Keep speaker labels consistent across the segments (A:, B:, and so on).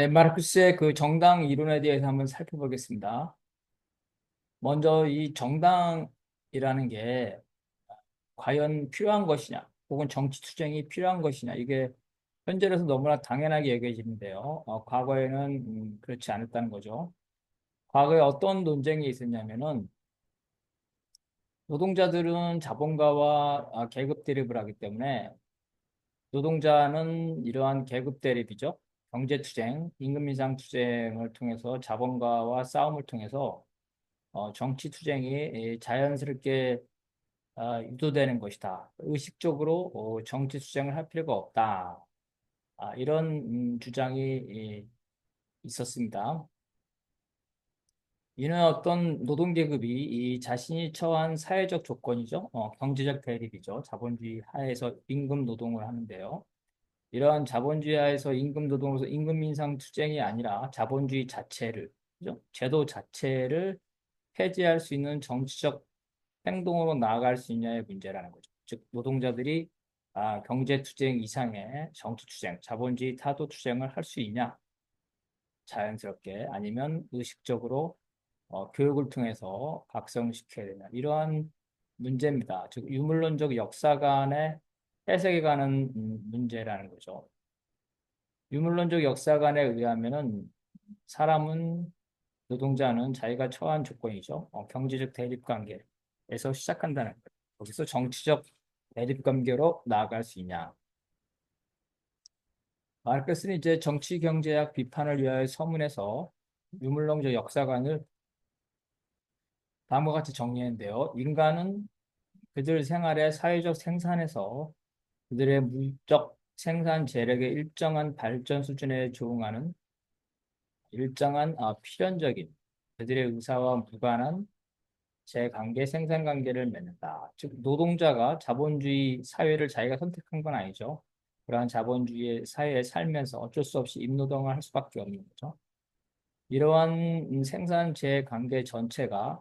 A: 네, 마르크스의 그 정당 이론에 대해서 한번 살펴보겠습니다. 먼저 이 정당이라는 게 과연 필요한 것이냐, 혹은 정치 투쟁이 필요한 것이냐, 이게 현재로서 너무나 당연하게 여겨지는데요. 어, 과거에는 음, 그렇지 않았다는 거죠. 과거에 어떤 논쟁이 있었냐면은 노동자들은 자본가와 아, 계급 대립을 하기 때문에 노동자는 이러한 계급 대립이죠. 경제투쟁, 임금인상 투쟁을 통해서 자본가와 싸움을 통해서 어, 정치투쟁이 자연스럽게 어, 유도되는 것이다. 의식적으로 어, 정치투쟁을 할 필요가 없다. 아, 이런 음, 주장이 예, 있었습니다. 이는 어떤 노동계급이 이 자신이 처한 사회적 조건이죠. 어, 경제적 대립이죠. 자본주의 하에서 임금 노동을 하는데요. 이러한 자본주의 하에서 임금 노동으로서 임금 인상 투쟁이 아니라 자본주의 자체를, 그죠? 제도 자체를 폐지할 수 있는 정치적 행동으로 나아갈 수 있냐의 문제라는 거죠. 즉, 노동자들이 아, 경제 투쟁 이상의 정치 투쟁, 자본주의 타도 투쟁을 할 수 있냐? 자연스럽게 아니면 의식적으로 어, 교육을 통해서 각성시켜야 되냐 이러한 문제입니다. 즉 유물론적 역사관의 해석에 관한 음, 문제라는 거죠. 유물론적 역사관에 의하면은 사람은 노동자는 자기가 처한 조건이죠. 어, 경제적 대립 관계에서 시작한다는 거예요. 거기서 정치적 대립 관계로 나아갈 수 있냐. 마르크스는 이제 정치 경제학 비판을 위하여 서문에서 유물론적 역사관을 다음과 같이 정리했는데요. 인간은 그들 생활의 사회적 생산에서 그들의 물적 생산 재력의 일정한 발전 수준에 적응하는 일정한 아, 필연적인 그들의 의사와 무관한 재관계 생산 관계를 맺는다. 즉 노동자가 자본주의 사회를 자기가 선택한 건 아니죠. 그러한 자본주의 사회에 살면서 어쩔 수 없이 임노동을 할 수밖에 없는 거죠. 이러한 생산 재관계 전체가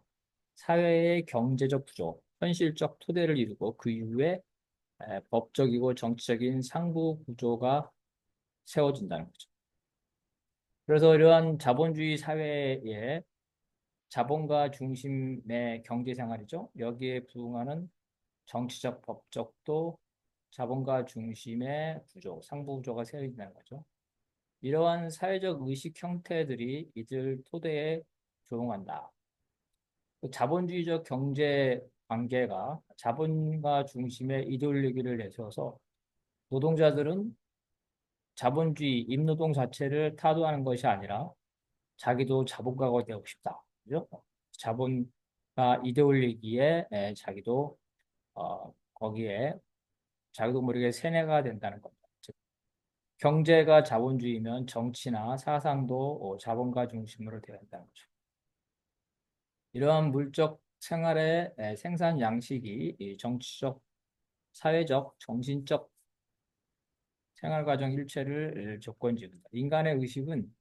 A: 사회의 경제적 구조, 현실적 토대를 이루고 그 이후에 법적이고 정치적인 상부 구조가 세워진다는 거죠. 그래서 이러한 자본주의 사회에 자본가 중심의 경제 생활이죠. 여기에 부응하는 정치적, 법적도 자본가 중심의 구조, 상부 구조가 세워진다는 거죠. 이러한 사회적 의식 형태들이 이들 토대에 조응한다. 그 자본주의적 경제 관계가 자본가 중심의 이데올로기를 내세워서 노동자들은 자본주의, 임노동 자체를 타도하는 것이 아니라 자기도 자본가가 되고 싶다. 그죠? 자본가 이데올로기에 자기도 어, 거기에 자기도 모르게 세뇌가 된다는 겁니다. 즉, 경제가 자본주의면 정치나 사상도 어, 자본가 중심으로 되어 있다는 거죠. 이러한 물적 생활의 생산 양식이 정치적, 사회적, 정신적 생활 과정 일체를 조건 지은다. 인간의 의식은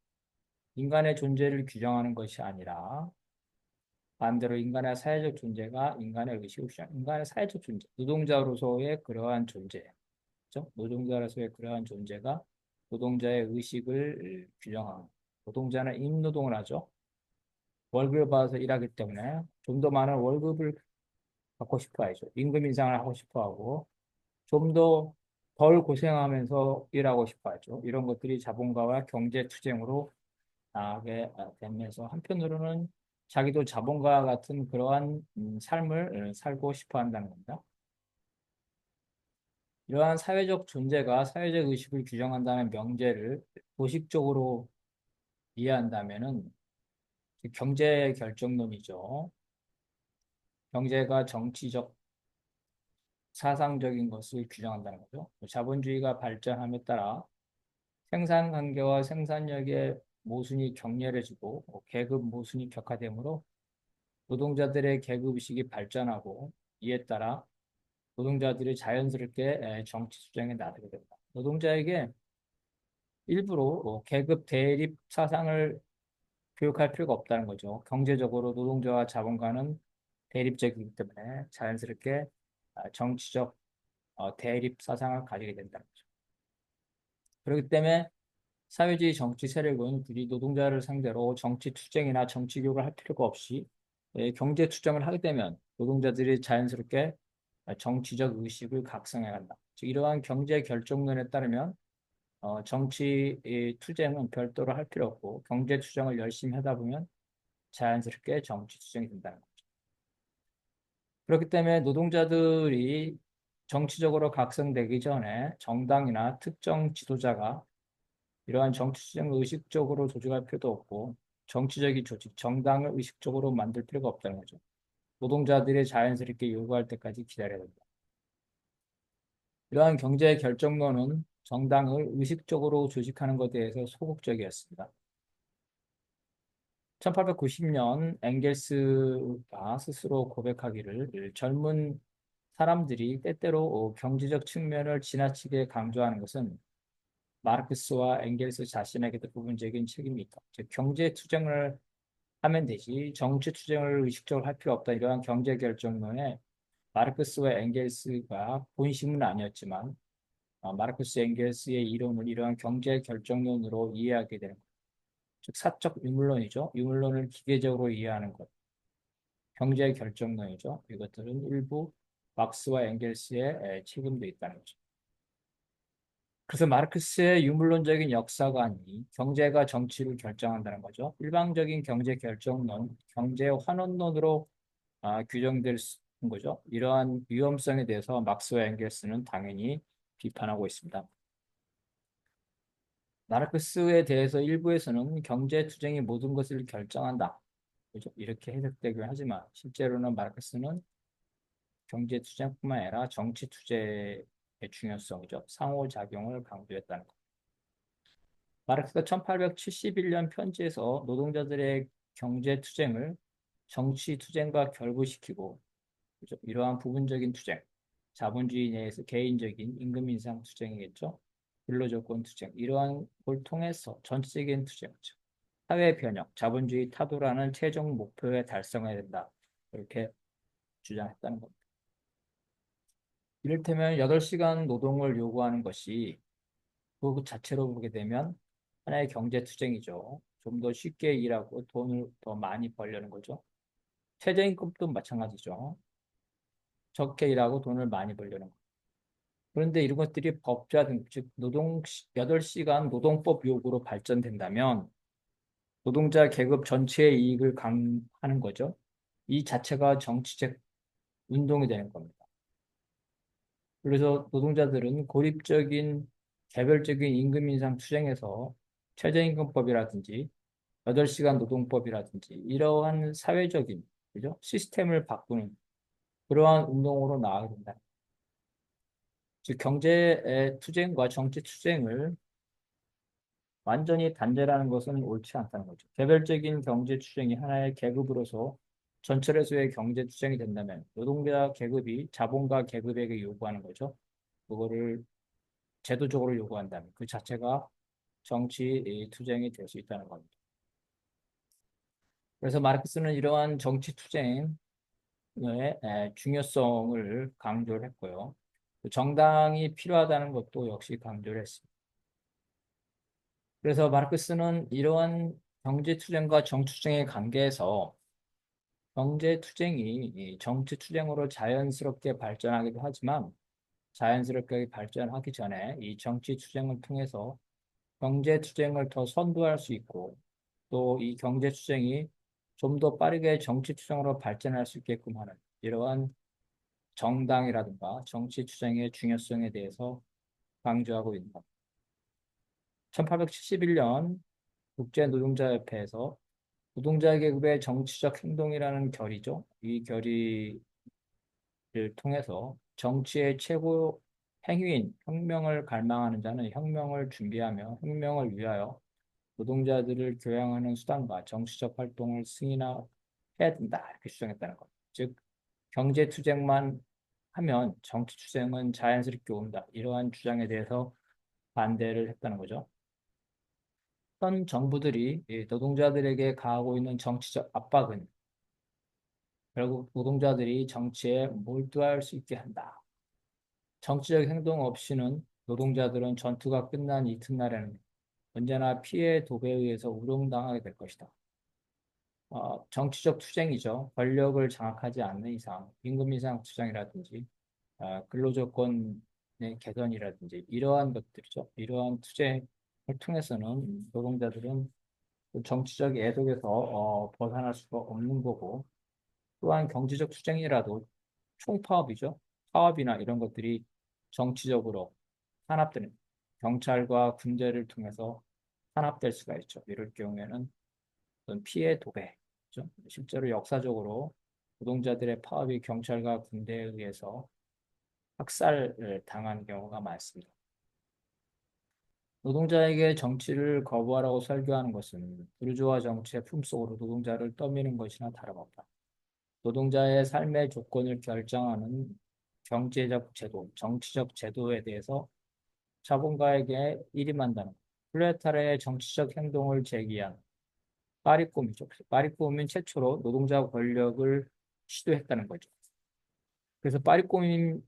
A: 인간의 존재를 규정하는 것이 아니라 반대로 인간의 사회적 존재가 인간의 의식을 규정, 인간의 사회적 존재, 노동자로서의 그러한 존재, 그렇죠? 노동자로서의 그러한 존재가 노동자의 의식을 규정하는 노동자는 임노동을 하죠. 월급을 받아서 일하기 때문에 좀 더 많은 월급을 받고 싶어 하죠. 임금 인상을 하고 싶어 하고 좀 더 덜 고생하면서 일하고 싶어 하죠. 이런 것들이 자본가와 경제 투쟁으로 나가게 되면서 한편으로는 자기도 자본가와 같은 그러한 음, 삶을 살고 싶어 한다는 겁니다. 이러한 사회적 존재가 사회적 의식을 규정한다는 명제를 도식적으로 이해한다면은 경제 결정론이죠. 경제가 정치적, 사상적인 것을 규정한다는 거죠. 자본주의가 발전함에 따라 생산 관계와 생산력의 모순이 격렬해지고 뭐 계급 모순이 격화되므로 노동자들의 계급의식이 발전하고 이에 따라 노동자들이 자연스럽게 정치 수정에 나서게 됩니다. 노동자에게 일부러 뭐 계급 대립 사상을 교육할 필요가 없다는 거죠. 경제적으로 노동자와 자본가는 대립적이기 때문에 자연스럽게 아, 정치적 어, 대립 사상을 가지게 된다는 거죠. 그렇기 때문에 사회주의 정치 세력은 굳이 노동자를 상대로 정치 투쟁이나 정치 교육을 할 필요가 없이 예, 경제 투쟁을 하게 되면 노동자들이 자연스럽게 정치적 의식을 각성해 간다. 즉 이러한 경제 결정론에 따르면 어, 정치 이, 투쟁은 별도로 할 필요 없고 경제 투쟁을 열심히 하다 보면 자연스럽게 정치 투쟁이 된다는 거죠. 그렇기 때문에 노동자들이 정치적으로 각성되기 전에 정당이나 특정 지도자가 이러한 정치 투쟁을 의식적으로 조직할 필요도 없고 정치적인 조직, 정당을 의식적으로 만들 필요가 없다는 거죠. 노동자들이 자연스럽게 요구할 때까지 기다려야 된다. 이러한 경제 결정론은 정당을 의식적으로 조직하는 것에 대해서 소극적이었습니다. 1890년 엥겔스가 스스로 고백하기를 젊은 사람들이 때때로 경제적 측면을 지나치게 강조하는 것은 마르크스와 엥겔스 자신에게도 부분적인 책임이 있다. 즉 경제 투쟁을 하면 되지 정치 투쟁을 의식적으로 할 필요 없다. 이러한 경제 결정론에 마르크스와 엥겔스가 본심은 아니었지만 어, 마르크스 엥겔스의 이론을 이러한 경제 결정론으로 이해하게 되는 것. 즉 사적 유물론이죠. 유물론을 기계적으로 이해하는 것. 경제 결정론이죠. 이것들은 일부 막스와 엥겔스의 책임도 있다는 거죠. 그래서 마르크스의 유물론적인 역사관이 경제가 정치를 결정한다는 거죠. 일방적인 경제 결정론, 경제 환원론으로 아, 규정될 수 있는 거죠. 이러한 위험성에 대해서 막스와 엥겔스는 당연히 비판하고 있습니다. 마르크스에 대해서 일부에서는 경제 투쟁이 모든 것을 결정한다. 이렇게 해석되긴 하지만 실제로는 마르크스는 경제 투쟁뿐만 아니라 정치 투쟁의 중요성이죠. 상호작용을 강조했다는 것. 마르크스가 1871년 편지에서 노동자들의 경제 투쟁을 정치 투쟁과 결부시키고? 이러한 부분적인 투쟁, 자본주의 내에서 개인적인 임금 인상 투쟁이겠죠. 근로조건 투쟁 이러한 걸 통해서 전체적인 투쟁, 사회 변혁, 자본주의 타도라는 최종 목표에 달성해야 된다. 이렇게 주장했다는 겁니다. 이를테면 8시간 노동을 요구하는 것이 그 자체로 보게 되면 하나의 경제 투쟁이죠. 좀 더 쉽게 일하고 돈을 더 많이 벌려는 거죠. 최저임금도 마찬가지죠. 적게 일하고 돈을 많이 벌려는 거. 그런데 이런 것들이 법자 등, 즉 노동 8시간 노동법 요구로 발전된다면 노동자 계급 전체의 이익을 강하는 거죠. 이 자체가 정치적 운동이 되는 겁니다. 그래서 노동자들은 고립적인 개별적인 임금 인상 투쟁에서 최저임금법이라든지 8시간 노동법이라든지 이러한 사회적인 그죠? 시스템을 바꾸는 그러한 운동으로 나아가야 된다. 즉 경제의 투쟁과 정치 투쟁을 완전히 단절하는 것은 옳지 않다는 거죠. 개별적인 경제 투쟁이 하나의 계급으로서 전철에서의 경제 투쟁이 된다면 노동자 계급이 자본가 계급에게 요구하는 거죠. 그거를 제도적으로 요구한다면 그 자체가 정치 투쟁이 될 수 있다는 겁니다. 그래서 마르크스는 이러한 정치 투쟁 의 중요성을 강조를 했고요. 정당이 필요하다는 것도 역시 강조를 했습니다. 그래서 마르크스는 이러한 경제 투쟁과 정치 투쟁의 관계에서 경제 투쟁이 정치 투쟁으로 자연스럽게 발전하기도 하지만 자연스럽게 발전하기 전에 이 정치 투쟁을 통해서 경제 투쟁을 더 선도할 수 있고 또 이 경제 투쟁이 좀 더 빠르게 정치 투쟁으로 발전할 수 있게끔 하는 이러한 정당이라든가 정치 투쟁의 중요성에 대해서 강조하고 있는 겁니다. 1871년 국제노동자협회에서 노동자 계급의 정치적 행동이라는 결의죠. 이 결의를 통해서 정치의 최고 행위인 혁명을 갈망하는 자는 혁명을 준비하며 혁명을 위하여 노동자들을 교양하는 수단과 정치적 활동을 승인해야 된다 이렇게 주장했다는 것. 즉 경제 투쟁만 하면 정치 투쟁은 자연스럽게 온다. 이러한 주장에 대해서 반대를 했다는 거죠. 현 정부들이 노동자들에게 가하고 있는 정치적 압박은 결국 노동자들이 정치에 몰두할 수 있게 한다. 정치적 행동 없이는 노동자들은 전투가 끝난 이튿날에는 언제나 피해 도배에 의해서 우롱당하게 될 것이다. 어, 정치적 투쟁이죠. 권력을 장악하지 않는 이상, 임금 인상 투쟁이라든지 어, 근로조건의 개선이라든지 이러한 것들이죠. 이러한 투쟁을 통해서는 노동자들은 그 정치적 애독에서 어, 벗어날 수가 없는 거고 또한 경제적 투쟁이라도 총파업이죠. 파업이나 이런 것들이 정치적으로 탄압되는 경찰과 군대를 통해서 탄압될 수가 있죠. 이럴 경우에는 어떤 피해 도배, 죠 실제로 역사적으로 노동자들의 파업이 경찰과 군대에 의해서 학살을 당한 경우가 많습니다. 노동자에게 정치를 거부하라고 설교하는 것은 부르주아 정치의 품속으로 노동자를 떠미는 것이나 다름없다. 노동자의 삶의 조건을 결정하는 경제적 제도, 정치적 제도에 대해서 자본가에게 일임한다는 플레타르의 정치적 행동을 제기한 파리꼼이죠. 파리꼼은 최초로 노동자 권력을 시도했다는 거죠. 그래서 파리꼼의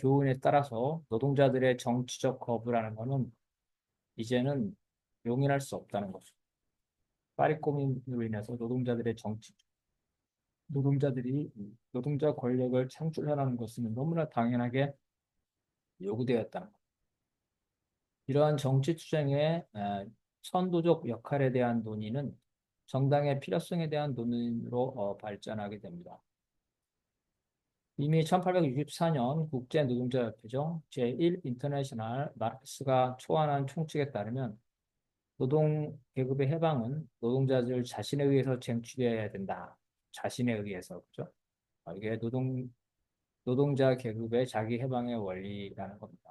A: 교훈에 따라서 노동자들의 정치적 거부라는 것은 이제는 용인할 수 없다는 거죠. 파리꼼으로 인해서 노동자들의 정치, 노동자들이 노동자 권력을 창출하라는 것은 너무나 당연하게 요구되었다는 것. 이러한 정치 투쟁의 선도적 역할에 대한 논의는 정당의 필요성에 대한 논의로 어, 발전하게 됩니다. 이미 1864년 국제노동자협회죠. 제1 인터내셔널 마르크스가 초안한 총칙에 따르면 노동 계급의 해방은 노동자들 자신에 의해서 쟁취되어야 된다. 자신에 의해서 그죠? 아, 이게 노동 노동자 계급의 자기 해방의 원리라는 겁니다.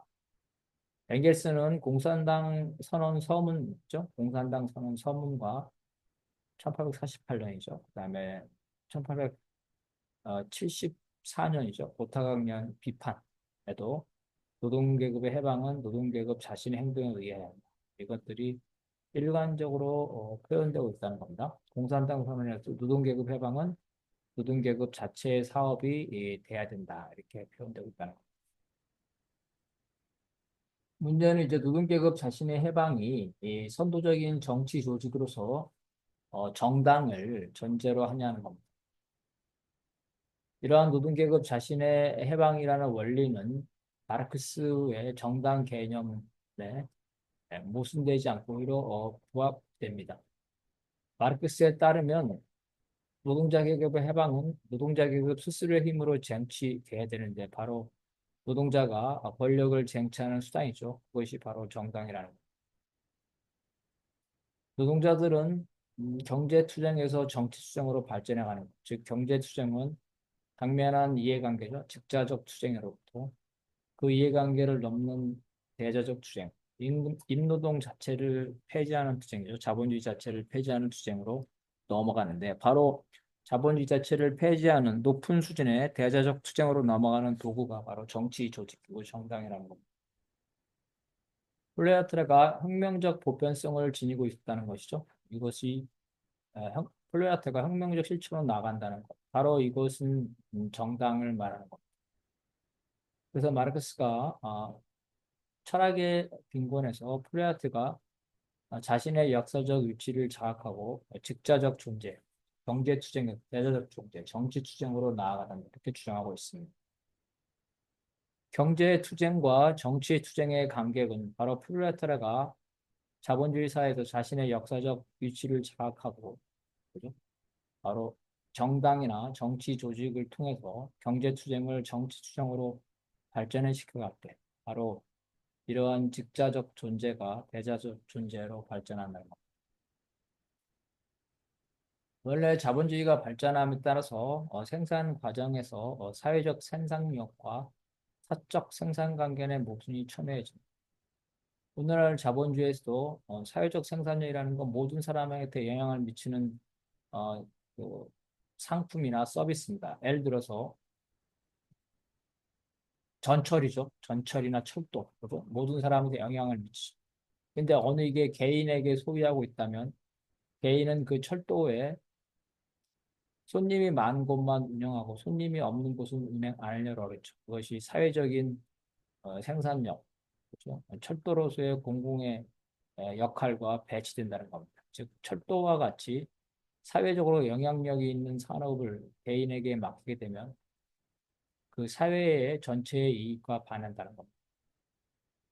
A: 엥겔스는 공산당 선언 서문죠. 공산당 선언 서문과 1848년이죠. 그 다음에 1874년이죠. 고타강년 비판에도 노동계급의 해방은 노동계급 자신의 행동에 의해야 한다. 이것들이 일관적으로 어, 표현되고 있다는 겁니다. 공산당 선언에서 노동계급 해방은 노동계급 자체의 사업이 예, 돼야 된다. 이렇게 표현되고 있다는 겁니다. 문제는 이제 노동계급 자신의 해방이 이 선도적인 정치 조직으로서 어, 정당을 전제로 하냐는 겁니다. 이러한 노동계급 자신의 해방이라는 원리는 마르크스의 정당 개념에 모순되지 않고 오히려 어, 부합됩니다. 마르크스에 따르면 노동자 계급의 해방은 노동자 계급 스스로의 힘으로 쟁취돼야 되는데 바로 노동자가 권력을 쟁취하는 수단이죠. 그것이 바로 정당이라는 것. 노동자들은 음, 경제 투쟁에서 정치 투쟁으로 발전해 가는 것. 즉 경제 투쟁은 당면한 이해관계죠. 직자적 투쟁으로부터 그 이해관계를 넘는 대자적 투쟁, 임노동 자체를 폐지하는 투쟁이죠. 자본주의 자체를 폐지하는 투쟁으로 넘어가는데 바로 자본주의 자체를 폐지하는 높은 수준의 대자적 투쟁으로 넘어가는 도구가 바로 정치 조직이고 정당이라는 겁니다. 플레아트가 혁명적 보편성을 지니고 있다는 것이죠. 이것이 플레아트가 혁명적 실체로 나간다는 것. 바로 이것은 음, 정당을 말하는 겁니다. 그래서 마르크스가 어, 철학의 빈곤에서 플레아트가 어, 자신의 역사적 위치를 장악하고 직자적 존재, 경제 투쟁, 대자적 존재, 정치 투쟁으로 나아가다 이렇게 주장하고 있습니다. 경제 투쟁과 정치 투쟁의 간격은 바로 플레타르가 자본주의 사회에서 자신의 역사적 위치를 장악하고 그죠? 바로 정당이나 정치 조직을 통해서 경제 투쟁을 정치 투쟁으로 발전을 시켜갔대. 바로 이러한 직자적 존재가 대자적 존재로 발전한다는 것. 원래 자본주의가 발전함에 따라서 어, 생산 과정에서 어, 사회적 생산력과 사적 생산관계 의 모순이 첨예해집니다. 오늘날 자본주의에서도 어, 사회적 생산력이라는 건 모든 사람한테 영향을 미치는 어, 그 상품이나 서비스입니다. 예를 들어서 전철이죠. 전철이나 철도. 모든 사람한테 영향을 미치죠. 근데 어느 이게 개인에게 소비하고 있다면 개인은 그 철도에 손님이 많은 곳만 운영하고 손님이 없는 곳은 운행 안 하려고 하겠죠. 그것이 사회적인 어, 생산력, 그렇죠? 철도로서의 공공의 에, 역할과 배치된다는 겁니다. 즉 철도와 같이 사회적으로 영향력이 있는 산업을 개인에게 맡기게 되면 그 사회의 전체의 이익과 반한다는 겁니다.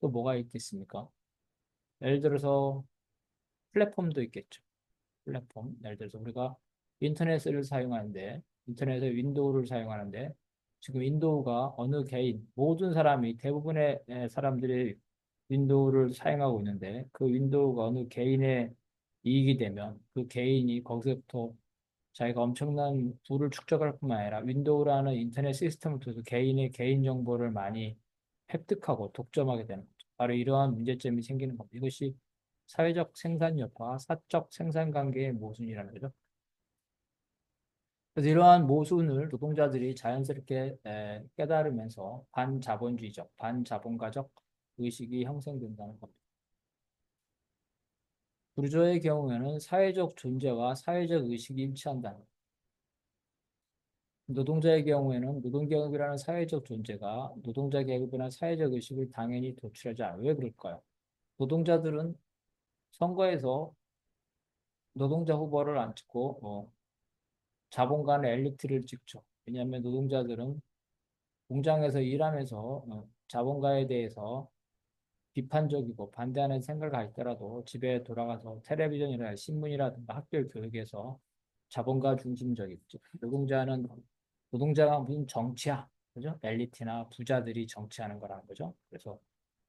A: 또 뭐가 있겠습니까? 예를 들어서 플랫폼도 있겠죠. 플랫폼. 예를 들어서 우리가 인터넷을 사용하는데, 인터넷에 윈도우를 사용하는데, 지금 윈도우가 어느 개인, 모든 사람이, 대부분의 에, 사람들이 윈도우를 사용하고 있는데, 그 윈도우가 어느 개인의 이익이 되면, 그 개인이 거기서부터 자기가 엄청난 부를 축적할 뿐만 아니라 윈도우라는 인터넷 시스템을 통해서 개인의 개인 정보를 많이 획득하고 독점하게 되는 거죠. 바로 이러한 문제점이 생기는 겁니다. 이것이 사회적 생산력과 사적 생산 관계의 모순이라는 거죠. 그래서 이러한 모순을 노동자들이 자연스럽게 에, 깨달으면서 반자본주의적, 반자본가적 의식이 형성된다는 겁니다. 부르주아의 경우에는 사회적 존재와 사회적 의식이 일치한다는 겁니다. 노동자의 경우에는 노동계급이라는 사회적 존재가 노동자 계급이나 사회적 의식을 당연히 도출하지 않아요. 왜 그럴까요? 노동자들은 선거에서 노동자 후보를 안 찍고 어, 자본가의 엘리트를 찍죠. 왜냐하면 노동자들은 공장에서 일하면서 어, 자본가에 대해서 비판적이고 반대하는 생각을 가있더라도 집에 돌아가서 텔레비전이나 신문이라든가 학교 교육에서 자본가 중심적이죠. 노동자는 노동자가 무슨 정치야, 그죠? 엘리트나 부자들이 정치하는 거라는 거죠. 그래서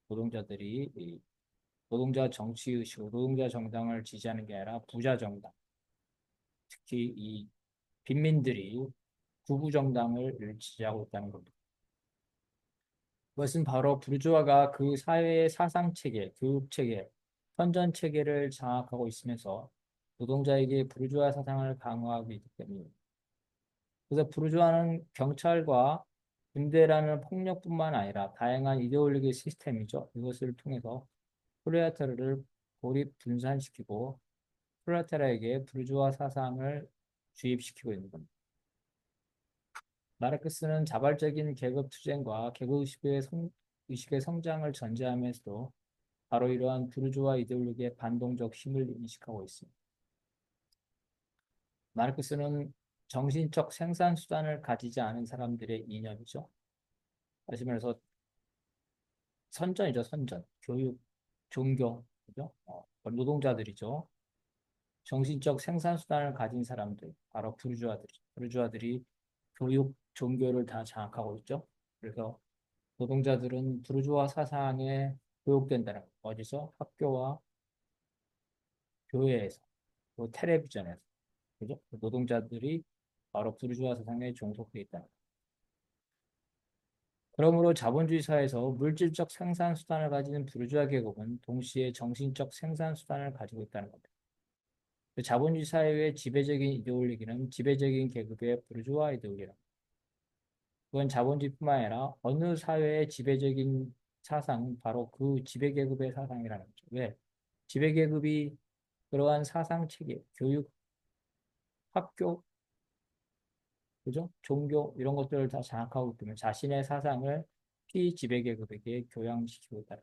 A: 노동자들이 이 노동자 정치 의식으로 노동자 정당을 지지하는 게 아니라 부자 정당, 특히 이 빈민들이 구부 정당을 지지하고 있다는 겁니다. 그것은 바로 부르주아가 그 사회의 사상 체계, 교육 체계, 선전 체계를 장악하고 있으면서 노동자에게 부르주아 사상을 강화하고 있기 때문입니다. 그래서 부르주아는 경찰과 군대라는 폭력뿐만 아니라 다양한 이데올로기 시스템이죠. 이것을 통해서 프레테르를 고립 분산시키고 프레테라에게 부르주아 사상을 주입시키고 있는 겁니다. 마르크스는 자발적인 계급 투쟁과 계급 의식의, 성, 의식의 성장을 전제하면서도 바로 이러한 부르주아 이데올로기의 반동적 힘을 인식하고 있습니다. 마르크스는 정신적 생산 수단을 가지지 않은 사람들의 이념이죠. 다시 말해서 선전이죠, 선전. 교육, 종교, 그죠? 어, 노동자들이죠. 정신적 생산 수단을 가진 사람들, 바로 부르주아들이죠. 부르주아들이 교육, 종교를 다 장악하고 있죠. 그래서 노동자들은 부르주아 사상에 교육된다는 거. 어디서? 학교와 교회에서, 또 텔레비전에서, 그죠? 노동자들이 바로 부르주아 사상에 종속되어 있다는 거. 그러므로 자본주의 사회에서 물질적 생산 수단을 가지는 부르주아 계급은 동시에 정신적 생산 수단을 가지고 있다는 겁니다. 그 자본주의 사회의 지배적인 이데올로기는 지배적인 계급의 부르주아 이데올로기라. 그건 자본주의뿐만 아니라 어느 사회의 지배적인 사상은 바로 그 지배계급의 사상이라는 거죠. 왜? 지배계급이 그러한 사상 체계, 교육, 학교, 그죠? 종교 이런 것들을 다 장악하고 있기 때문에 자신의 사상을 피지배계급에게 교양시키고 있다.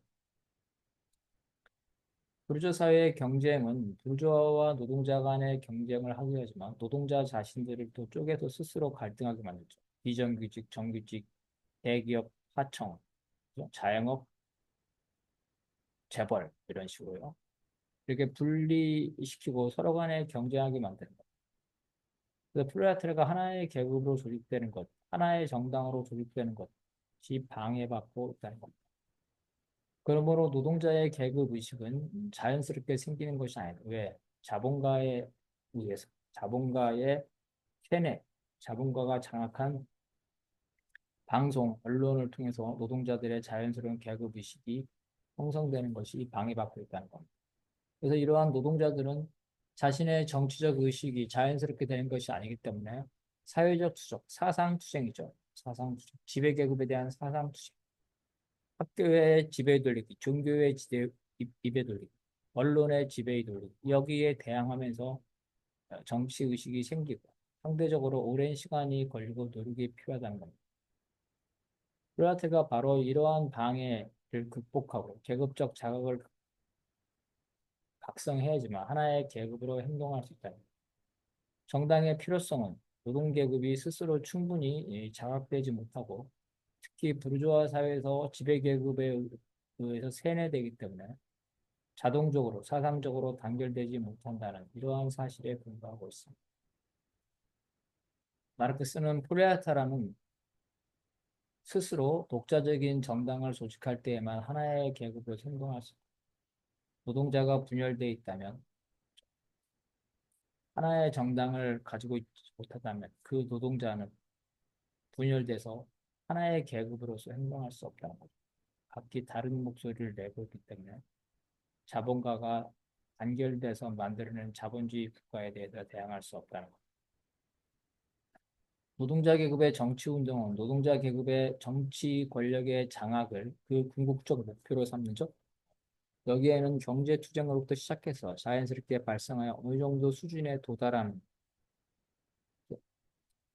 A: 부르주아 사회의 경쟁은 부르주아와 노동자 간의 경쟁을 하기 하지만 노동자 자신들을 또 쪼개서 스스로 갈등하게 만들죠. 비정규직, 정규직, 대기업, 하청? 자영업, 재벌 이런 식으로요. 이렇게 분리시키고 서로 간에 경쟁하게 만드는 것. 그래서 플레아테르가 하나의 계급으로 조직되는 것, 하나의 정당으로 조직되는 것이 방해받고 있다는 겁니다. 그러므로 노동자의 계급 의식은 자연스럽게 생기는 것이 아니다. 왜? 자본가에 의해서, 자본가의 세뇌, 자본가가 장악한 방송, 언론을 통해서 노동자들의 자연스러운 계급 의식이 형성되는 것이 방해받고 있다는 겁니다. 그래서 이러한 노동자들은 자신의 정치적 의식이 자연스럽게 되는 것이 아니기 때문에 사회적 투쟁, 사상 투쟁이죠. 사상 투쟁, 지배 계급에 대한 사상 투쟁. 학교의 지배 돌리기, 종교의 지배, 입에 돌리기, 언론의 지배에 돌리기. 여기에 대항하면서 정치 의식이 생기고 상대적으로 오랜 시간이 걸리고 노력이 필요하다는 겁니다. 플라테가 바로 이러한 방해를 극복하고 계급적 자극을 각성해야지만 하나의 계급으로 행동할 수 있다. 정당의 필요성은 노동계급이 스스로 충분히 이, 장악되지 못하고 특히 부르주아 사회에서 지배계급에 의해서 세뇌되기 때문에 자동적으로 사상적으로 단결되지 못한다는 이러한 사실에 근거하고 있습니다. 마르크스는 프레아타라는 스스로 독자적인 정당을 조직할 때에만 하나의 계급으로 행동할 수 있고 노동자가 분열되어 있다면 하나의 정당을 가지고 있지 못하다면 그 노동자는 분열돼서 하나의 계급으로서 행동할 수 없다는 거죠. 각기 다른 목소리를 내고 있기 때문에 자본가가 단결돼서 만들어낸 자본주의 국가에 대해서 대항할 수 없다는 것. 노동자 계급의 정치 운동은 노동자 계급의 정치 권력의 장악을 그 궁극적 목표로 삼는죠. 여기에는 경제 투쟁으로부터 시작해서 자연스럽게 발생하여 어느 정도 수준에 도달하는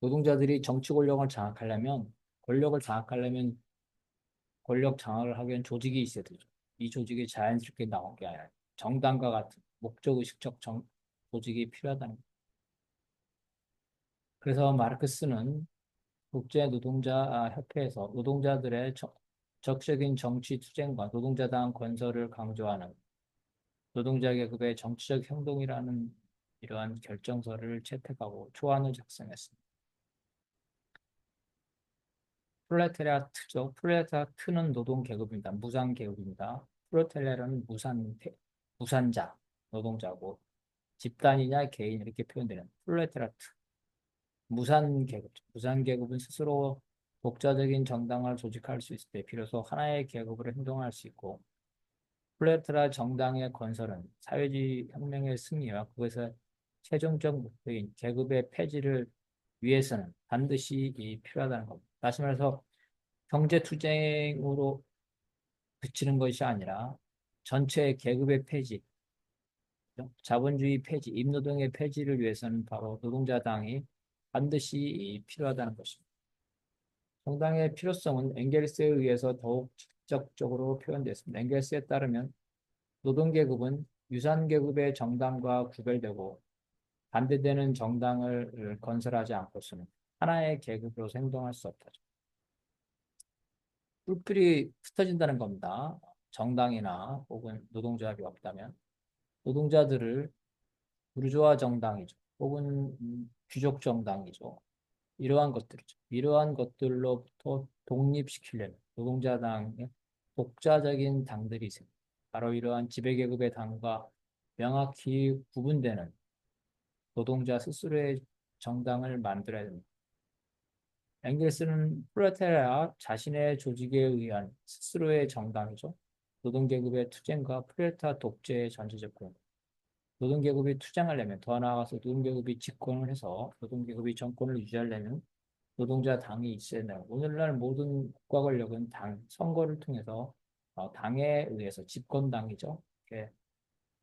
A: 노동자들이 정치 권력을 장악하려면 권력을 장악하려면 권력 장악을 하기 위한 조직이 있어야 되죠. 이 조직이 자연스럽게 나온 게 아니라 정당과 같은 목적의식적 정, 조직이 필요하다는 거예요. 그래서 마르크스는 국제노동자협회에서 노동자들의 저, 적극적인 정치 투쟁과 노동자당 건설을 강조하는 노동자 계급의 정치적 행동이라는 이러한 결정서를 채택하고 초안을 작성했습니다. 프롤레타리아트죠. 프롤레타리아트는 노동 계급입니다. 무산 계급입니다. 프롤레타리아는 무산 무산자 노동자고 집단이냐 개인 이렇게 표현되는 프롤레타리아트 무산 계급. 무산 계급은 스스로 독자적인 정당을 조직할 수 있을 때 비로소 하나의 계급으로 행동할 수 있고 플레트라 정당의 건설은 사회주의 혁명의 승리와 그것의 최종적 목표인 계급의 폐지를 위해서는 반드시 필요하다는 겁니다. 다시 말해서 경제투쟁으로 그치는 것이 아니라 전체 계급의 폐지, 자본주의 폐지, 임노동의 폐지를 위해서는 바로 노동자당이 반드시 필요하다는 것입니다. 정당의 필요성은 엥겔스에 의해서 더욱 직접적으로 표현됐습니다. 엥겔스에 따르면 노동계급은 유산계급의 정당과 구별되고 반대되는 정당을 건설하지 않고서는 하나의 계급으로 행동할 수 없다죠. 뿔뿔이 흩어진다는 겁니다. 정당이나 혹은 노동조합이 없다면 노동자들을 부르주아 정당이죠. 혹은 귀족 정당이죠. 이러한 것들이죠. 이러한 것들로부터 독립시키려면 노동자당의 독자적인 당들이 있습니다. 바로 이러한 지배계급의 당과 명확히 구분되는 노동자 스스로의 정당을 만들어야 됩니다. 엥겔스는 프레테라 자신의 조직에 의한 스스로의 정당이죠. 노동계급의 투쟁과 프레타 독재의 전체적 군. 노동계급이 투쟁하려면 더 나아가서 노동계급이 집권을 해서 노동계급이 정권을 유지하려면 노동자 당이 있어야 돼요. 오늘날 모든 국가 권력은 당, 선거를 통해서 어, 당에 의해서 집권당이죠. 이렇게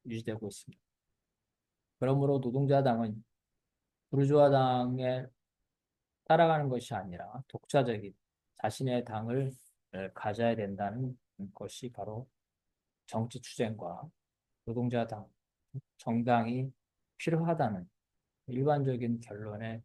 A: 유지되고 있습니다. 그러므로 노동자당은 부르주아당에 따라가는 것이 아니라 독자적인 자신의 당을 가져야 된다는 것이 바로 정치 투쟁과 노동자당 정당이 필요하다는 일반적인 결론에